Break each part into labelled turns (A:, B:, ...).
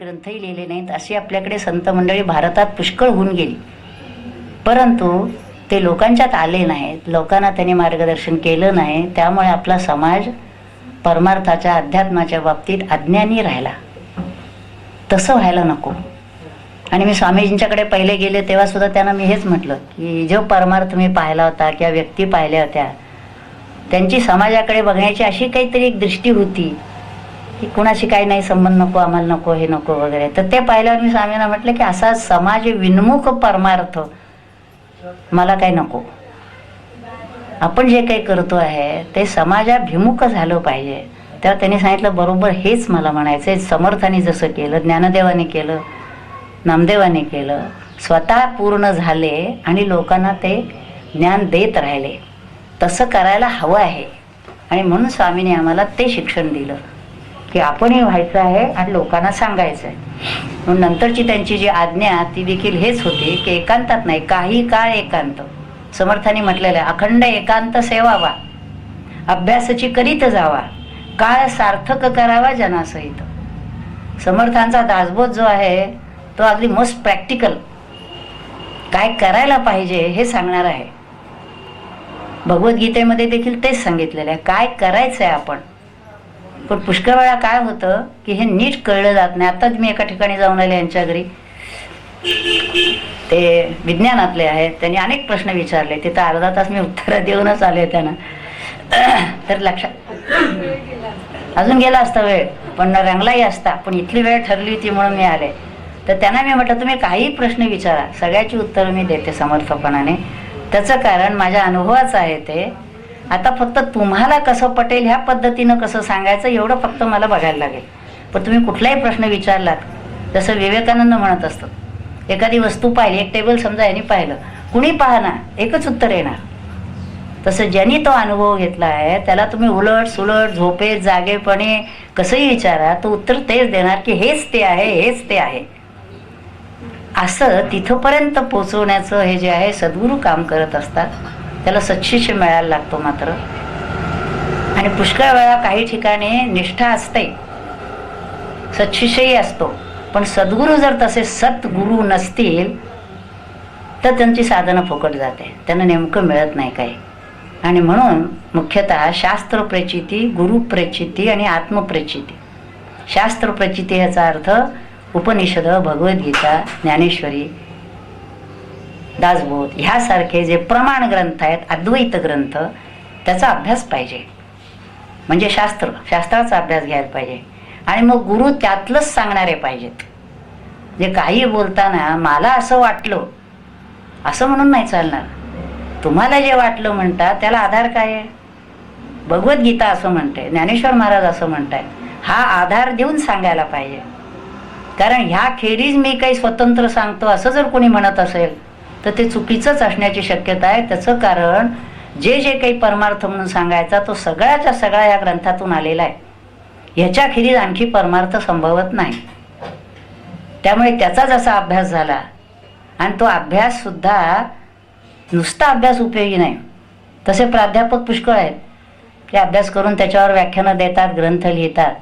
A: ग्रंथही लिहिले नाहीत. अशी आपल्याकडे संत मंडळी भारतात पुष्कळ होऊन गेली. परंतु ते लोकांच्यात आले नाहीत. लोकांना त्यांनी मार्गदर्शन केलं नाही. त्यामुळे आपला समाज परमार्थाच्या अध्यात्माच्या बाबतीत अज्ञानी राहिला. तसं व्हायला नको. आणि मी स्वामीजींच्याकडे पहिले गेले तेव्हा सुद्धा त्यांना मी हेच म्हटलं की जो परमार्थ मी पाहिला होता किंवा व्यक्ती पाहिल्या होत्या त्यांची समाजाकडे बघण्याची अशी काहीतरी एक दृष्टी होती. की कुणाशी काही नाही संबंध नको आम्हाला नको हे नको वगैरे. तर ते पाहिल्यावर मी स्वामींना म्हटलं की असा समाज विन्मुख परमार्थ. मला काही नको. आपण जे काही करतो आहे ते समाजाभिमुख झालं पाहिजे. तेव्हा त्यांनी सांगितलं बरोबर हेच मला म्हणायचं आहे समर्थाने जसं केलं ज्ञानदेवाने केलं नामदेवाने केलं स्वतः पूर्ण झाले आणि लोकांना ते ज्ञान देत राहिले. तसं करायला हवं आहे. आणि म्हणून स्वामीने आम्हाला ते शिक्षण दिलं. की आपणही व्हायचं आहे आणि लोकांना सांगायचं आहे म्हणून नंतरची त्यांची जी आज्ञा ती देखील हेच होती की एकांतात नाही काही काळ एकांत. समर्थाने म्हटलेलं आहे अखंड एकांत सेवावा अभ्यासाची करीत जावा काळ सार्थक करावा जनासहित. समर्थांचा दासबोध जो आहे तो अगदी मोस्ट प्रॅक्टिकल काय करायला पाहिजे हे सांगणार आहे. भगवद्गीतेमध्ये देखील तेच सांगितलेलं आहे काय करायचं आहे आपण? पण पुष्कळ वेळा काय होतं की हे नीट कळलं जात नाही. आताच मी एका ठिकाणी जाऊन आले यांच्या घरी. ते विज्ञानातले आहेत. त्यांनी अनेक प्रश्न विचारले. तिथं अर्धा तास मी उत्तरं देऊनच आले त्यांना. तर लक्षात अजून गेला असता वेळ. पण रंगलाही असता. पण इथली वेळ ठरली होती म्हणून मी आले. तर त्यांना मी म्हटलं तुम्ही काही प्रश्न विचारा. सगळ्याची उत्तरं मी देते समर्थपणाने. त्याचं कारण माझ्या अनुभवाचं आहे ते. आता फक्त तुम्हाला कसं पटेल ह्या पद्धतीनं कसं सांगायचं एवढं फक्त मला बघायला लागेल. पण तुम्ही कुठलाही प्रश्न विचारलात जसं विवेकानंद म्हणत असतं एखादी वस्तू पाहिली एक टेबल समजा यांनी पाहिलं कुणी पाहना एकच उत्तर येणार. तसं ज्यांनी तो अनुभव घेतला आहे त्याला तुम्ही उलट सुलट झोपेत जागेपणे कसंही विचारा तो उत्तर तेच देणार की हेच ते आहे हेच ते आहे. असं तिथंपर्यंत पोचवण्याचं हे जे आहे सद्गुरू काम करत असतात. त्याला सच्छिष्य मिळायला लागतो मात्र. आणि पुष्कळ वेळा काही ठिकाणी निष्ठा असते. सच्शिष्यही असतो. पण सद्गुरू जर तसे सद्गुरू नसतील तर त्यांची साधनं फुकट जाते. त्यांना नेमकं मिळत नाही काही. आणि म्हणून मुख्यतः शास्त्र प्रचिती आणि आत्मप्रचिती. शास्त्र प्रचिती ह्याचा अर्थ उपनिषद भगवद्गीता ज्ञानेश्वरी दासबोध. ह्यासारखे जे प्रमाण ग्रंथ आहेत अद्वैत ग्रंथ त्याचा अभ्यास पाहिजे. म्हणजे शास्त्र शास्त्राचा अभ्यास घ्यायला पाहिजे. आणि मग गुरु त्यातलंच सांगणारे पाहिजेत. जे काही बोलताना मला असं वाटलं असं म्हणून नाही चालणार. तुम्हाला जे वाटलं म्हणतात त्याला आधार काय आहे? भगवद्गीता असं म्हणते ज्ञानेश्वर महाराज असं म्हणताय हा आधार देऊन सांगायला पाहिजे. कारण ह्या खेरीज मी काही स्वतंत्र सांगतो असं जर कोणी म्हणत असेल तर ते चुकीचंच असण्याची शक्यता आहे. त्याचं कारण जे जे काही परमार्थ म्हणून सांगायचा तो सगळ्याच्या सगळा या ग्रंथातून आलेला आहे. ह्याच्याखेरीज आणखी परमार्थ संभवत नाही. त्यामुळे त्याचा जसा अभ्यास झाला. आणि तो अभ्याससुद्धा नुसता अभ्यास उपयोगी नाही. तसे प्राध्यापक पुष्कळ आहेत. ते अभ्यास करून त्याच्यावर व्याख्यानं देतात ग्रंथ लिहितात.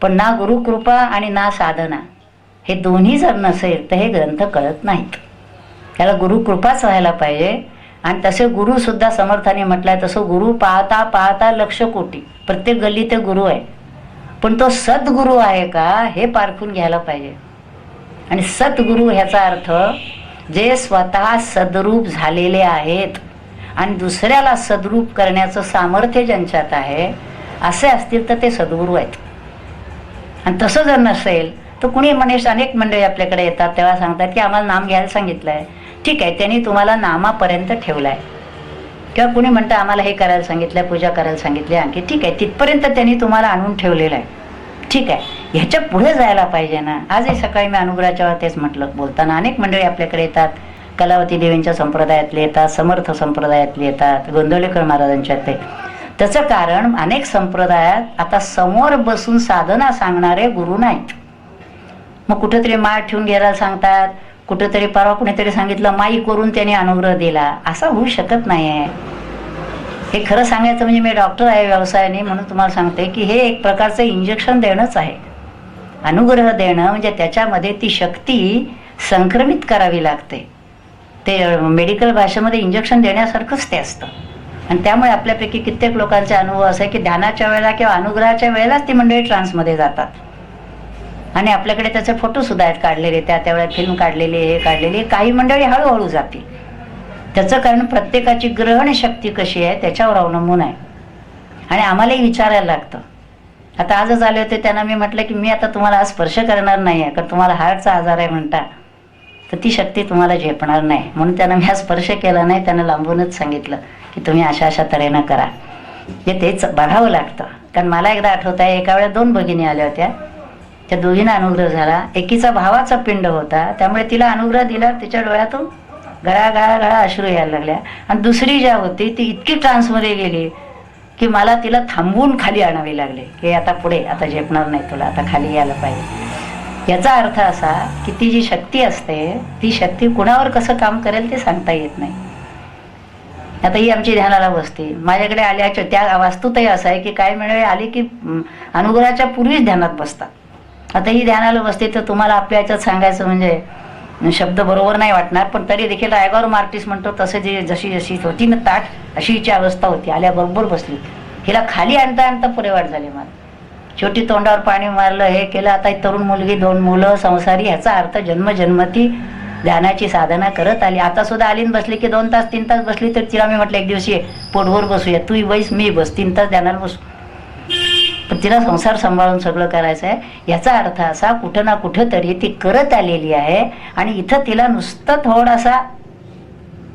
A: पण ना गुरुकृपा आणि ना साधना हे दोन्ही जर नसेल तर हे ग्रंथ कळत नाहीत. त्याला गुरुकृपाच व्हायला पाहिजे. आणि तसे गुरुसुद्धा समर्थाने म्हटलंय तसं गुरु पाहता पाहता लक्ष कोटी. प्रत्येक गल्ली ते गुरु आहे. पण तो सद्गुरू आहे का हे पारखून घ्यायला पाहिजे. आणि सद्गुरू ह्याचा अर्थ जे स्वतः सद्रूप झालेले आहेत आणि दुसऱ्याला सद्रूप करण्याचं सामर्थ्य ज्यांच्यात आहे असे असतील तर ते सद्गुरू आहेत. आणि तसं जर नसेल तर कुणी मनीष अनेक मंडळी आपल्याकडे येतात तेव्हा सांगतात की आम्हाला नाम घ्यायला सांगितलं आहे ठीक आहे त्यांनी तुम्हाला नामापर्यंत ठेवलं आहे किंवा कुणी म्हणतं आम्हाला हे करायला सांगितलं आहे पूजा करायला सांगितली आणखी. ठीक आहे तिथपर्यंत त्यांनी तुम्हाला आणून ठेवलेलं आहे ठीक आहे ह्याच्या पुढे जायला पाहिजे ना. आजही सकाळी मी अनुग्रहाच्या तेच म्हटलं बोलताना अनेक मंडळी आपल्याकडे येतात. कलावती देवींच्या संप्रदायातले येतात समर्थ संप्रदायातले येतात गोंदवलेकर महाराजांच्यातले त्याचं कारण अनेक संप्रदायात आता समोर बसून साधना सांगणारे गुरु नाहीत. मग कुठंतरी माळ ठेवून घ्यायला सांगतात कुठंतरी परवा कुणीतरी सांगितलं माई करून त्याने अनुग्रह दिला. असा होऊ शकत नाही आहे हे खरं सांगायचं म्हणजे मी डॉक्टर आहे व्यवसायाने म्हणून तुम्हाला सांगते की हे एक प्रकारचं इंजेक्शन देणंच आहे. अनुग्रह देणं म्हणजे त्याच्यामध्ये ती शक्ती संक्रमित करावी लागते. ते मेडिकल भाषेमध्ये इंजेक्शन देण्यासारखंच ते असतं. आणि त्यामुळे आपल्यापैकी कित्येक लोकांचे अनुभव असे की ध्यानाच्या वेळेला किंवा अनुग्रहाच्या वेळेलाच ती मंडळी ट्रान्समध्ये जातात. आणि आपल्याकडे त्याचे फोटोसुद्धा आहेत काढलेले त्या त्यावेळेला फिल्म काढलेली हे काढलेली. काही मंडळी हळूहळू जातील. त्याचं कारण प्रत्येकाची ग्रहण शक्ती कशी आहे त्याच्यावर अवलंबून आहे. आणि आम्हालाही विचारायला लागतं. आता आजच आले होते त्यांना मी म्हटलं की मी आता तुम्हाला स्पर्श करणार नाही आहे कारण तुम्हाला हार्टचा आजार आहे म्हणता. तर ती शक्ती तुम्हाला झेपणार नाही. म्हणून त्यांना मी हा स्पर्श केला नाही त्यांना लांबूनच सांगितलं की तुम्ही अशा अशा तऱ्हेनं करा. हे तेच बघावं लागतं. कारण मला एकदा आठवत आहे एका वेळेला दोन भगिनी आल्या होत्या. त्या दोघींना अनुग्रह झाला. एकीचा भावाचा पिंड होता. त्यामुळे तिला अनुग्रह दिला. तिच्या डोळ्यातून गळा गळा गळा अश्रू यायला लागल्या. आणि दुसरी ज्या होती ती इतकी ट्रान्समध्ये गेली की मला तिला थांबवून खाली आणावे लागले. की आता पुढे आता झेपणार नाही तुला आता खाली यायला पाहिजे. याचा अर्थ असा की ती जी शक्ती असते ती शक्ती कुणावर कसं काम करेल ते सांगता येत नाही. आता ही आमची ध्यानाला बसते. माझ्याकडे आल्याच्या त्या वास्तूतही असं आहे की काही वेळ आली की अनुग्रहाच्या पूर्वीच ध्यानात बसतात. आता ही ध्यानाला बसते तर तुम्हाला आपल्या याच्यात सांगायचं म्हणजे शब्द बरोबर नाही वाटणार पण तरी देखील रायगावर मार्टिस म्हणतो तसं जे जशी जशी होती ना ताट अशी हिची अवस्था होती. आल्याबरोबर बसली. हिला खाली आणता आणता पुरेवाट झाली मला. छोटी तोंडावर पाणी मारलं हे केलं. आता तरुण मुलगी दोन मुलं संसारी ह्याचा अर्थ जन्मजन्मती ध्यानाची साधना करत आली. आता सुद्धा आलीन बसली की दोन तास तीन तास बसली तर तिला मी म्हटलं एक दिवशी पोटभर बसूया. तू बैस मी बस. तीन तास ध्यानाला बसू. पण तिला संसार सांभाळून सगळं करायचं आहे. याचा अर्थ असा कुठं ना कुठं तरी ती करत आलेली आहे आणि इथं तिला नुसतं थोडासा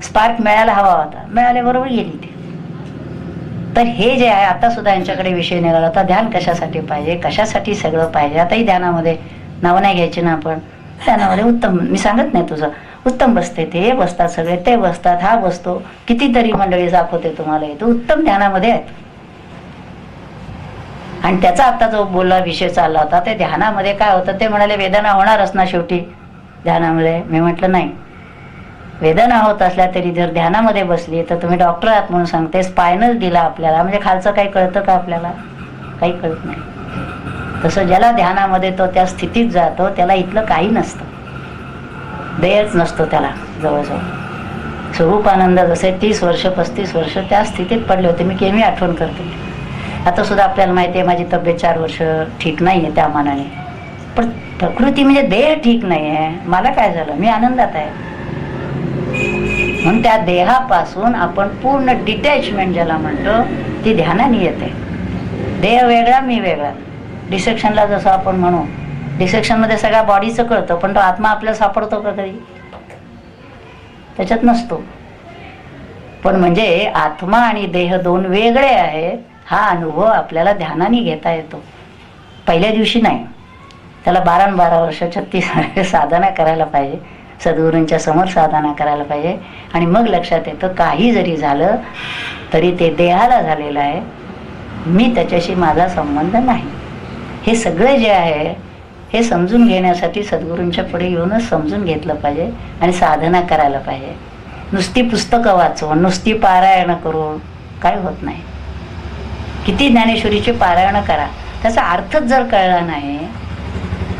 A: स्पार्क मिळायला हवा होता. मिळाल्याबरोबर गेली ती. तर हे जे आहे आता सुद्धा यांच्याकडे विषय निघाला होता ध्यान कशासाठी पाहिजे कशासाठी सगळं पाहिजे? आताही ध्यानामध्ये नावं नाही घ्यायची ना आपण. ध्यानामध्ये उत्तम मी सांगत नाही तुझं. उत्तम बसते ते बसतात सगळे ते बसतात हा बसतो. कितीतरी मंडळी दाखवते तुम्हाला येतो उत्तम ध्यानामध्ये आहेत. आणि त्याचा आता जो बोलला विषय चालला होता ते ध्यानामध्ये काय होतं ते म्हणाले वेदना होणारच ना शेवटी ध्यानामध्ये मी म्हटलं नाही. वेदना होत असल्या तरी जर ध्यानामध्ये बसली तर तुम्ही डॉक्टर आहात म्हणून सांगते स्पायनल दिला आपल्याला. म्हणजे खालचं काही कळतं का आपल्याला? काही कळत नाही. तसं ज्याला ध्यानामध्ये तो त्या स्थितीत जातो त्याला इथलं काही नसतं. देयच नसतो त्याला जवळजवळ. स्वरूपानंद जसे तीस वर्ष पस्तीस वर्ष त्या स्थितीत पडले होते. मी केव्हा आठवण करते? आता सुद्धा आपल्याला माहिती आहे माझी तब्येत चार वर्ष ठीक नाही आहे त्या मानाने. पण प्रकृती म्हणजे देह ठीक नाही आहे मला काय झालं? मी आनंदात आहे. म्हणून त्या देहापासून आपण पूर्ण डिटॅचमेंट ज्याला म्हणतो ती ध्यानाने येते. देह वेगळा मी वेगळा. डिसेक्शनला जसं आपण म्हणू डिसेक्शनमध्ये सगळ्या बॉडीचं कळतं पण तो आत्मा आपल्याला सापडतो का कधी त्याच्यात नसतो. पण म्हणजे आत्मा आणि देह दोन वेगळे आहेत. हा अनुभव आपल्याला ध्यानाने घेता येतो. पहिल्या दिवशी नाही. त्याला बारा बारा वर्ष छत्तीस साधना करायला पाहिजे. सद्गुरूंच्या समोर साधना करायला पाहिजे. आणि मग लक्षात येतं काही जरी झालं तरी ते देहाला झालेलं आहे. मी त्याच्याशी माझा संबंध नाही. हे सगळं जे आहे हे समजून घेण्यासाठी सद्गुरूंच्या पुढे येऊनच समजून घेतलं पाहिजे आणि साधना करायला पाहिजे. नुसती पुस्तकं वाचून नुसती पारायणं करून काय होत नाही. किती ज्ञानेश्वरीचे पारायण करा. त्याचा अर्थच जर कळला नाही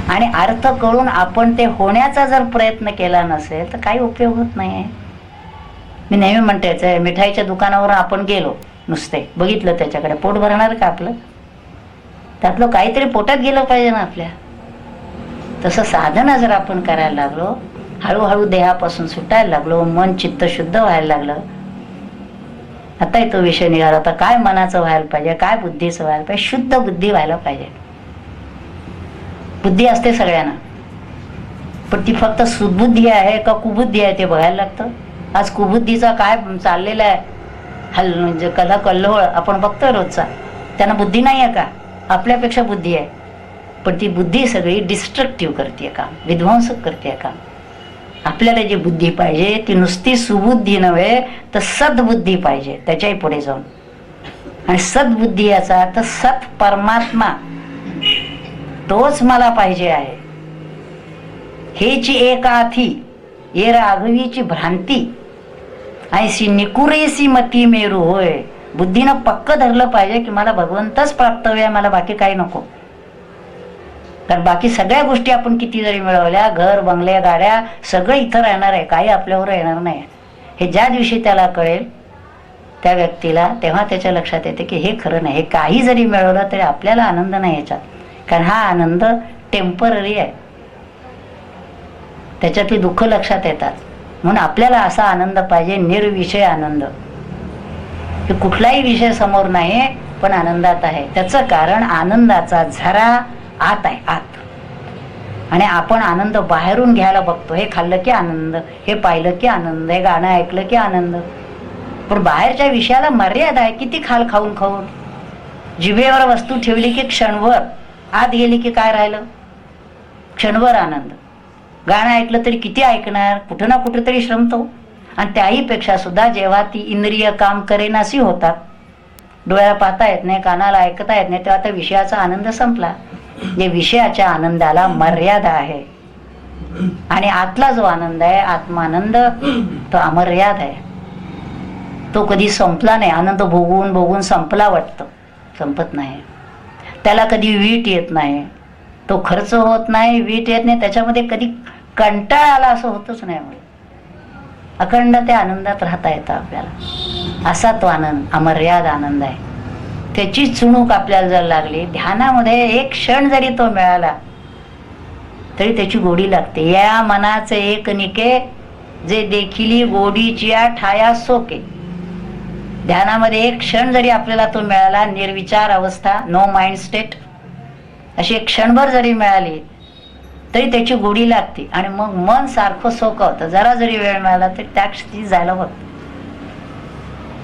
A: आणि अर्थ कळून आपण ते होण्याचा जर प्रयत्न केला नसेल तर काही उपयोग होत नाही. आहे मी नेहमी म्हणते मिठाईच्या दुकानावर आपण गेलो नुसते बघितलं त्याच्याकडे पोट भरणार का आपलं? त्यातलं काहीतरी पोटात गेलं पाहिजे ना आपल्या. तसं साधना जर आपण करायला लागलो हळूहळू देहापासून सुटायला लागलो मन चित्त शुद्ध व्हायला लागलं आताही तो विषय निघाला. होता काय मनाचं व्हायला पाहिजे? काय बुद्धीचं व्हायला पाहिजे? शुद्ध बुद्धी व्हायला पाहिजे. बुद्धी असते सगळ्यांना. पण ती फक्त सुबुद्धी आहे का कुबुद्धी आहे ते बघायला लागतं. आज कुबुद्धीचा काय चाललेला आहे? हल म्हणजे कला कल्लोळ आपण बघतोय रोजचा. त्यांना बुद्धी नाही आहे का? आपल्यापेक्षा बुद्धी आहे. पण ती बुद्धी सगळी डिस्ट्रक्टिव्ह करते काम. विध्वंसक करते काम. आपल्याला जी बुद्धी पाहिजे ती नुसती सुबुद्धी नव्हे तर सद्बुद्धी पाहिजे. त्याच्याही पुढे जाऊन. आणि सद्बुद्धी याचा अर्थ सत परमात्मा तोच मला पाहिजे आहे. हेची एकाथी ये राघवीची भ्रांती. ऐशी निकुरेसी मती मेरू होय. बुद्धीनं पक्क धरलं पाहिजे की मला भगवंतच प्राप्त आहे मला बाकी काही नको. कारण बाकी सगळ्या गोष्टी आपण किती जरी मिळवल्या घर बंगल्या गाड्या सगळं इथं राहणार आहे. काही आपल्यावर येणार नाही. हे ज्या दिवशी त्याला कळेल त्या व्यक्तीला तेव्हा त्याच्या लक्षात येते की हे खरं नाही. हे काही जरी मिळवलं तरी आपल्याला आनंद नाही याच्यात. कारण हा आनंद टेंपररी आहे. त्याच्यातली दुःख लक्षात येतात. म्हणून आपल्याला असा आनंद पाहिजे निर्विषय आनंद. कुठलाही विषय समोर नाही पण आनंदात आहे. त्याचं कारण आनंदाचा झरा आत आहे आत. आणि आपण आनंद बाहेरून घ्यायला बघतो. हे खाल्लं की आनंद हे पाहिलं की आनंद हे गाणं ऐकलं की आनंद. पण बाहेरच्या विषयाला मर्यादा आहे किती खाल खाऊन खाऊन. जिभेवर वस्तू ठेवली की क्षणभर आत गेली की काय राहिलं? क्षणभर आनंद. गाणं ऐकलं तरी किती ऐकणार? कुठं ना कुठं तरी श्रमतो आणि त्याहीपेक्षा सुद्धा जेव्हा ती इंद्रिय काम करेनाशी होतात डोळ्याला पाहता येत नाही कानाला ऐकता येत नाही तेव्हा त्या विषयाचा आनंद संपला. जे विषयाच्या आनंदाला मर्यादा आहे. आणि आतला जो आनंद आहे आत्मानंद तो अमर्याद आहे. तो कधी संपला नाही. आनंद भोगून भोगून संपला वाटतो. संपत नाही. त्याला कधी वीट येत नाही. तो खर्च होत नाही वीट येत नाही. त्याच्यामध्ये कधी कंटाळा आला असं होतच नाही म्हणून अखंड त्या आनंदात राहता येतं आपल्याला. असा तो आनंद अमर्याद आनंद आहे. त्याची चुणूक आपल्याला जर लागली ध्यानामध्ये एक क्षण जरी तो मिळाला तरी त्याची गोडी लागते. या मनाचे एक निके जे देखिली गोडीच्या ठाया सोके. ध्यानामध्ये एक क्षण जरी आपल्याला तो मिळाला निर्विचार अवस्था नो माइंड स्टेट अशी एक क्षणभर जरी मिळाली तरी त्याची गोडी लागते. आणि मग मन सारखं सोकवतं जरा जरी वेळ मिळाला तरी त्या क्षणी जायला बघतं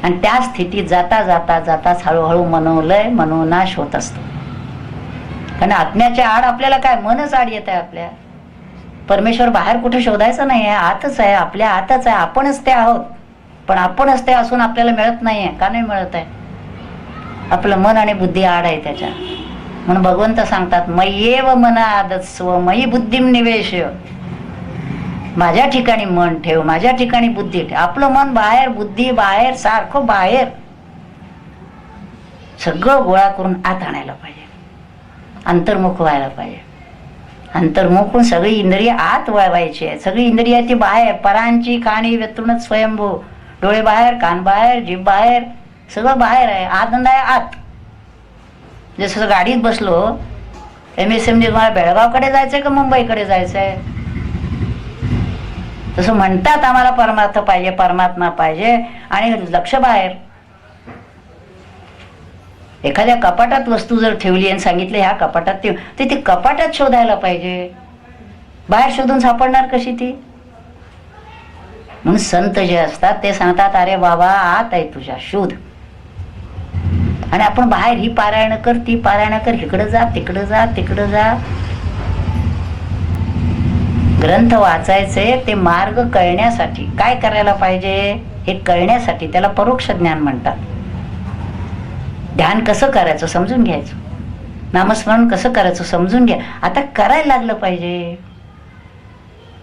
A: आणि त्या स्थितीत जाता जाता जाताच हळूहळू मनोलय मनोनाश होत असतो. कारण आत्म्याच्या आड आपल्याला काय? मनच आड येत आहे आपल्या. परमेश्वर बाहेर कुठे शोधायचं नाही आहे. आतच आहे. आपल्या आतच आहे. आपणच ते आहोत. पण आपणच ते असून आपल्याला मिळत नाही आहे. का नाही मिळत आहे? आपलं मन आणि बुद्धी आड आहे त्याच्या. म्हणून भगवंत सांगतात मय्येव मन आदस्व मयी बुद्धीम निवेश माझ्या ठिकाणी मन ठेव माझ्या ठिकाणी बुद्धी ठेव. आपलं मन बाहेर बुद्धी बाहेर सारखं बाहेर. सगळं गोळा करून आत आणायला पाहिजे. अंतर्मुख व्हायला पाहिजे. अंतर्मुख होऊन सगळी इंद्रिय आत वळवायची आहे. सगळी इंद्रिय ती बाहेर परांची काणी व्यतूनच स्वयंभू. डोळे बाहेर कान बाहेर जीभ बाहेर सगळं बाहेर आहे. आनंद आहे आत. जसं गाडीत बसलो एम एस एम मला बेळगावकडे जायचं आहे का मुंबईकडे जायचं आहे तसं म्हणतात आम्हाला परमार्थ पाहिजे परमात्मा पाहिजे आणि लक्ष बाहेर. एखाद्या कपाटात वस्तू जर ठेवली आणि सांगितलं ह्या कपाटात ठेव ते ती कपाटात शोधायला पाहिजे. बाहेर शोधून सापडणार कशी ती? म्हणून संत जे असतात ते सांगतात अरे बाबा आत आहे तुझ्या शोध. आणि आपण बाहेर ही पारायण कर ती पारायण कर इकडं जा तिकडं जा तिकडं जा. ग्रंथ वाचायचे ते मार्ग कळण्यासाठी. काय करायला पाहिजे? हे कळण्यासाठी त्याला परोक्ष ज्ञान म्हणतात. ध्यान कसं करायचं? समजून घ्यायचं. नामस्मरण कसं करायचं? समजून घ्या. आता करायला लागलं पाहिजे.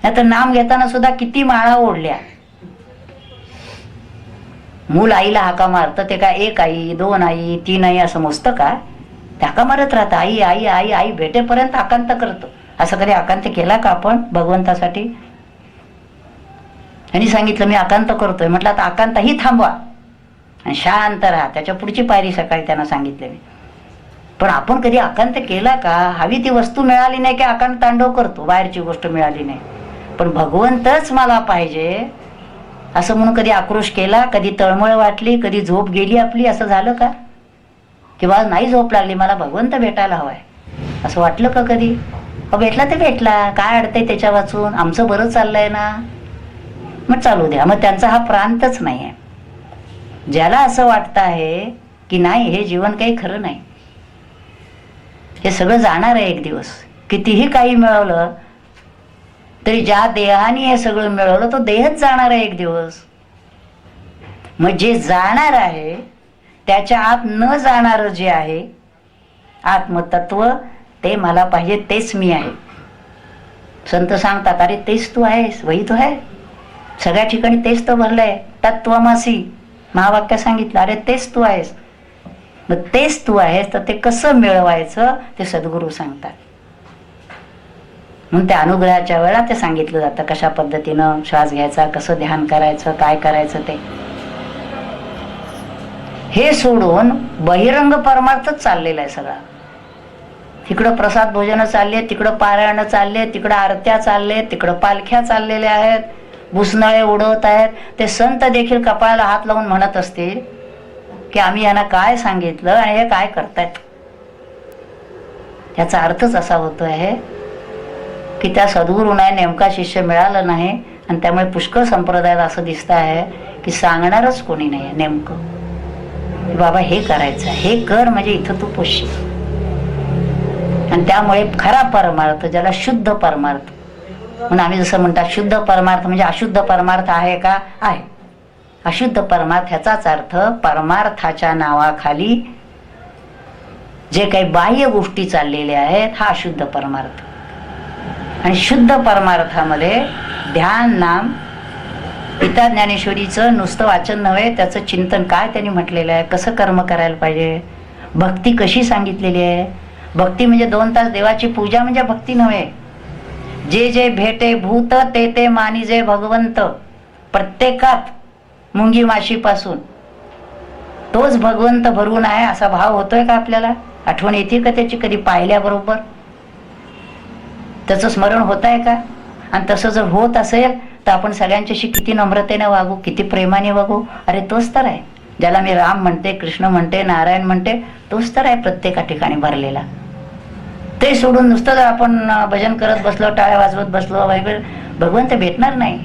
A: आता नाम घेताना सुद्धा किती माळा ओढल्या. मूल आईला हाका मारतं ते काय एक आई दोन आई तीन आई असं मोजतं का? ते हाका मारत राहतं. आई आई आई आई भेटेपर्यंत आकांत करतो. असं कधी आकांत केला का आपण भगवंतासाठी? त्यांनी सांगितलं मी आकांत करतोय. म्हटलं आता आकांतही थांबवा आणि शांत राहा. त्याच्या पुढची पायरी सकाळी त्यांना सांगितले मी. पण आपण कधी आकांत केला का? हवी ती वस्तू मिळाली नाही की आकांत तांडव करतो? बाहेरची गोष्ट मिळाली नाही. पण भगवंतच मला पाहिजे असं म्हणून कधी आक्रोश केला? कधी तळमळ वाटली? कधी झोप गेली आपली? असं झालं का? किंवा नाही झोप लागली? मला भगवंत भेटायला हवाय. असं वाटलं का कधी? भेटला ते भेटला. काय अडतंय त्याच्या वाचून आमचं बरं चाललंय ना. मग चालू द्या. मग त्यांचा हा प्रांतच नाही आहे ज्याला असं वाटतं आहे की नाही हे जीवन काही खरं नाही. हे सगळं जाणार आहे एक दिवस. कितीही काही मिळवलं तरी ज्या देहाने हे सगळं मिळवलं तो देहच जाणार आहे एक दिवस. मग जे जाणार आहे त्याच्या आत न जाणारं जे आहे आत्मतत्व ते मला पाहिजे तेच मी आहे. संत सांगतात अरे तेच तू आहेस वही तू आहे सगळ्या ठिकाणी तेच तर भरलंय. तत्वमासी महावाक्य सांगितलं अरे तेच तू आहेस. मग तेच तू आहेस तर ते कसं मिळवायचं ते सद्गुरू सांगतात. म्हणून त्या अनुग्रहाच्या वेळा ते सांगितलं जातं कशा पद्धतीनं श्वास घ्यायचा कसं ध्यान करायचं काय करायचं ते. हे सोडून बहिरंग परमार्थच चाललेला आहे सगळा. तिकडं प्रसाद भोजन चालले तिकडं पारायण चालले तिकडं आरत्या चालले तिकडं पालख्या चाललेल्या आहेत भुसनाळे उडवत आहेत. ते संत देखील कपाळाला हात लावून म्हणत असतील की आम्ही यांना काय सांगितलं आणि हे काय करतायत? याचा अर्थच असा होतो आहे की त्या सद्गुरूंना नेमका शिष्य मिळालं नाही आणि त्यामुळे पुष्कळ संप्रदायात असं दिसत आहे की सांगणारच कोणी नाही नेमकं. बाबा हे करायचं हे कर म्हणजे इथं तू पोषशील आणि त्यामुळे खरा परमार्थ ज्याला शुद्ध परमार्थ. म्हणून आम्ही जसं म्हणतात शुद्ध परमार्थ म्हणजे अशुद्ध परमार्थ आहे का? आहे. अशुद्ध परमार्थ ह्याचाच अर्थ परमार्थाच्या नावाखाली जे काही बाह्य गोष्टी चाललेल्या आहेत हा अशुद्ध परमार्थ. आणि शुद्ध परमार्थामध्ये ध्यान नाम पिता ज्ञानेश्वरीचं नुसतं वाचन नव्हे त्याचं चिंतन काय त्यांनी म्हटलेलं आहे? कसं कर्म करायला पाहिजे? भक्ती कशी सांगितलेली आहे? भक्ती म्हणजे दोन तास देवाची पूजा म्हणजे भक्ती नव्हे. जे जे भेटे भूत ते ते मानी जे भगवंत. प्रत्येकात मुंगी माशीपासून. तोच भगवंत भरून आहे असा भाव होतोय का आपल्याला? आठवण येते का त्याची कधी पाहिल्याबरोबर? त्याचं स्मरण होत आहे का? आणि तसं जर होत असेल तर आपण सगळ्यांच्याशी किती नम्रतेने वागू किती प्रेमाने वागू? अरे तोच तर आहे. ज्याला मी राम म्हणते कृष्ण म्हणते नारायण म्हणते तोच तर आहे प्रत्येका ठिकाणी भरलेला. ते सोडून नुसतं जर आपण भजन करत बसलो टाळ्या वाजवत बसलो वगैरे भगवंत भेटणार नाही.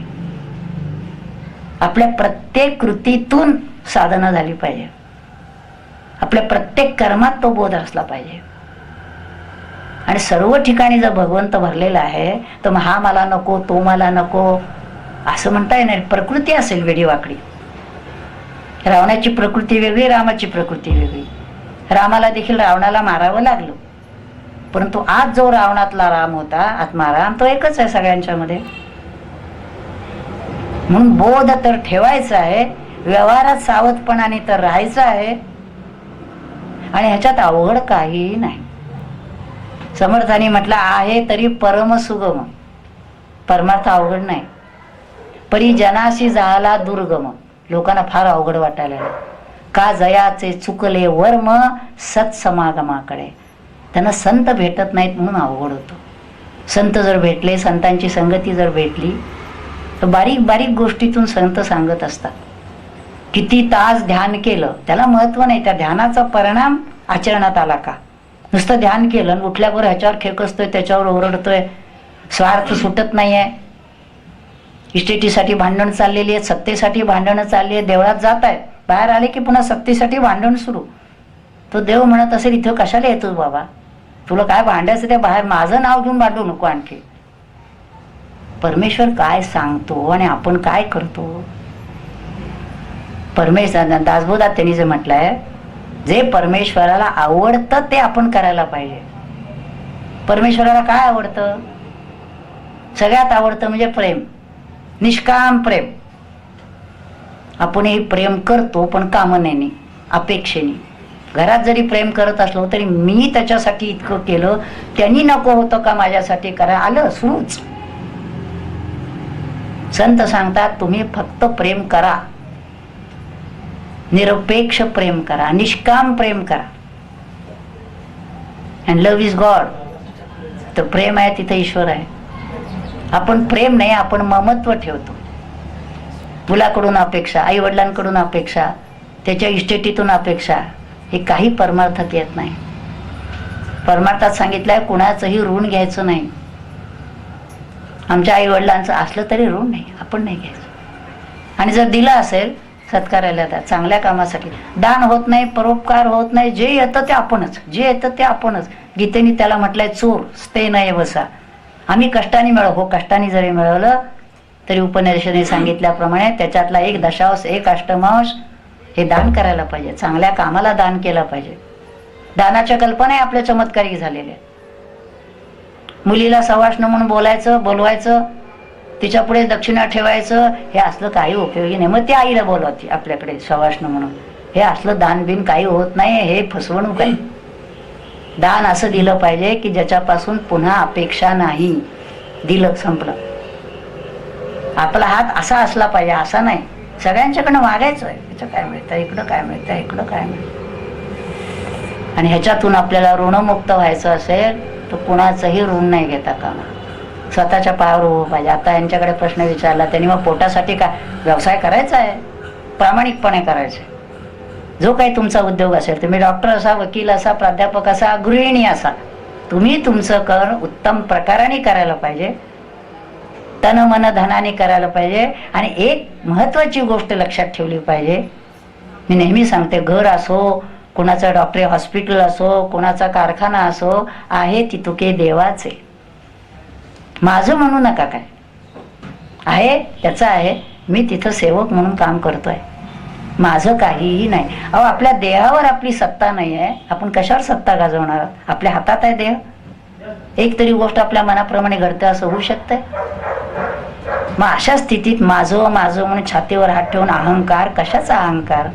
A: आपल्या प्रत्येक कृतीतून साधना झाली पाहिजे. आपल्या प्रत्येक कर्मात तो बोध असला पाहिजे. आणि सर्व ठिकाणी जर भगवंत भरलेला आहे तर मग हा मला नको तो मला नको असं म्हणता येणार प्रकृती असेल वेडी वाकडी. रावणाची प्रकृती वेगळी रामाची प्रकृती वेगळी. रामाला देखील रावणाला मारावं लागलं. परंतु आज जो रावणातला राम होता आत्माराम तो एकच आहे सगळ्यांच्या मध्ये म्हणून बोध तर ठेवायचा आहे व्यवहारात सावधपणाने तर राहायचं आहे. आणि ह्याच्यात अवघड काहीही नाही. समर्थाने म्हटलं आहे तरी परम सुगम परमार्थ अवघड नाही. परी जनाशी झाला दुर्गम. लोकांना फार अवघड वाटायला का जयाचे चुकले वर्म सत्समागमाकडे. त्यांना संत भेटत नाहीत म्हणून अवघड होतो. संत जर भेटले संतांची संगती जर भेटली तर बारीक बारीक गोष्टीतून संत सांगत असतात. किती तास ध्यान केलं त्याला महत्त्व नाही. त्या ध्यानाचा परिणाम आचरणात आला का? नुसतं ध्यान केलं आणि उठल्यावर ह्याच्यावर खेकसतोय त्याच्यावर ओरडतोय स्वार्थ सुटत नाही आहे इस्टेटीसाठी भांडण चाललेली आहेत सत्तेसाठी भांडणं चालली आहेत देवळात जात आहेत. बाहेर आले की पुन्हा सत्तेसाठी भांडण सुरू. तो देव म्हणत असेल इथं कशाला येतो बाबा? तुला काय भांडायचं ते बाहेर माझं नाव घेऊन भांडू नको आणखी. परमेश्वर काय सांगतो आणि आपण काय करतो? परमेश्वर दासबोधात त्यांनी जे म्हटलंय जे परमेश्वराला आवडतं ते आपण करायला पाहिजे. परमेश्वराला काय आवडतं? सगळ्यात आवडतं म्हणजे प्रेम. निष्काम प्रेम. आपण हे प्रेम करतो पण कामनेने अपेक्षेने. घरात जरी प्रेम करत असलो तरी मी त्याच्यासाठी इतकं केलं त्यांनी नको होतं का माझ्यासाठी? करा आलं सुरूच. संत सांगतात तुम्ही फक्त प्रेम करा. निरपेक्ष प्रेम करा निष्काम प्रेम करा. अँड लव्ह इज गॉड तर प्रेम आहे तिथे ईश्वर आहे. आपण प्रेम नाही आपण ममत्व ठेवतो. मुलाकडून अपेक्षा आई वडिलांकडून अपेक्षा त्याच्या इस्टेटीतून अपेक्षा. हे काही परमार्थात येत नाही. परमार्थात सांगितलंय कुणाचंही ऋण घ्यायचं नाही. आमच्या आई वडिलांचं असलं तरी ऋण नाही आपण नाही घ्यायचं. आणि जर दिलं असेल सत्काराला द्या चांगल्या कामासाठी. दान होत नाही परोपकार होत नाही जे येतं ते आपणच जे येतं ते आपणच. गीतेने त्याला म्हटलंय चोर स्ते नाही बसा आम्ही कष्टाने मिळव हो कष्टाने जरी मिळवलं तरी उपनिषदेने सांगितल्याप्रमाणे त्याच्यातला एक दशांश एक अष्टमांश हे दान करायला पाहिजे. चांगल्या कामाला दान केलं पाहिजे. दानाच्या कल्पना आपल्या चमत्कारिक झालेल्या मुलीला सवाष्ण म्हणून बोलायचं बोलवायचं तिच्या पुढे दक्षिणा ठेवायचं हे असलं काही उपयोगी नाही. मग ती आईला बोलवते आपल्याकडे सवाष्ण म्हणून. हे असलं दान बिन काही होत नाही हे फसवणूक आहे. दान असं दिलं पाहिजे की ज्याच्यापासून पुन्हा अपेक्षा नाही. दिलं संपलं. आपला हात असा असला पाहिजे असा नाही. सगळ्यांच्याकडनं मागायचं आहे इथं काय मिळतं? इकडं काय मिळतं? इकडं काय मिळतं? आणि ह्याच्यातून आपल्याला ऋणमुक्त व्हायचं असेल तर कुणाचंही ऋण नाही घेता कामा. स्वतःच्या पायावर उभं पाहिजे. आता यांच्याकडे प्रश्न विचारला त्यांनी मग पोटासाठी काय? व्यवसाय करायचा आहे. प्रामाणिकपणे करायचं आहे. जो काही तुमचा उद्योग असेल तुम्ही डॉक्टर असा वकील असा प्राध्यापक असा गृहिणी असा तुम्ही तुमचं कर उत्तम प्रकाराने करायला पाहिजे. तन मन धनाने करायला पाहिजे. आणि एक महत्वाची गोष्ट लक्षात ठेवली पाहिजे. मी नेहमी सांगते घर असो कुणाचं डॉक्टरी हॉस्पिटल असो कुणाचा कारखाना असो आहे तितुके देवाचे. माझं म्हणू नका काय. आहे त्याचं आहे. मी तिथं सेवक म्हणून काम करतोय. माझं काहीही नाही. अहो आपल्या देहावर आपली सत्ता नाही आहे आपण कशावर सत्ता गाजवणार? आहोत? आपल्या हातात आहे देह. एक तरी गोष्ट आपल्या मनाप्रमाणे घडते असं होऊ शकतंय. मग अशा स्थितीत माझं माझं म्हणून छातीवर हात ठेवून अहंकार कशाचा अहंकार?